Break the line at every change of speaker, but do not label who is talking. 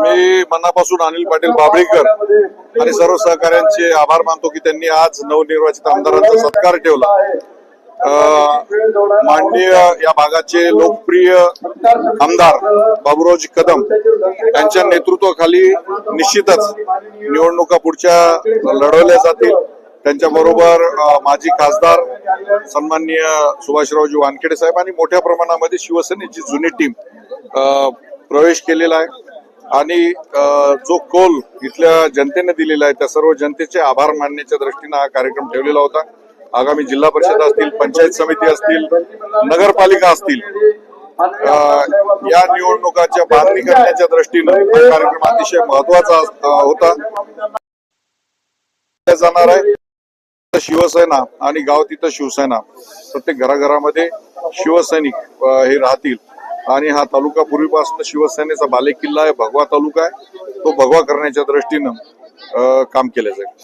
मी मनापासून अनिल पाटील बाबळीकर आणि सर्व सहकाऱ्यांचे आभार मानतो की त्यांनी आज नवनिर्वाचित आमदारांचा सत्कार ठेवला. अं, माननीय या भागाचे लोकप्रिय आमदार बाबुरावजी कदम यांच्या नेतृत्वाखाली निश्चितच निवडणुका पुढच्या लढवल्या जातील. त्यांच्या बरोबर माजी खासदार सन्माननीय सुभाषरावजी वानखेडे साहेब आणि मोठ्या प्रमाणामध्ये शिवसेनेची जुनी टीम प्रवेश केलेला आहे. आणि जो कोल इथल्या जनतेने दिलेला आहे त्या सर्व जनतेचे आभार मानण्याच्या दृष्टीनं हा कार्यक्रम ठेवलेला होता. आगामी जिल्हा परिषद असतील पंचायत समिती असतील नगरपालिका असतील या निवडणुकाच्या बांधणी करण्याच्या दृष्टीनं हा कार्यक्रम अतिशय महत्त्वाचा होता. जाणार आहे. शिवसेना आणि गाव तिथं शिवसेना प्रत्येक घराघरामध्ये शिवसैनिक हे राहतील. आणि हा तालुका पूर्वीपासून शिवसेनेचा बालेकिल्ला आहे भगवा तालुका आहे. तो भगवा करण्याच्या दृष्टीनं काम केलं जाईल.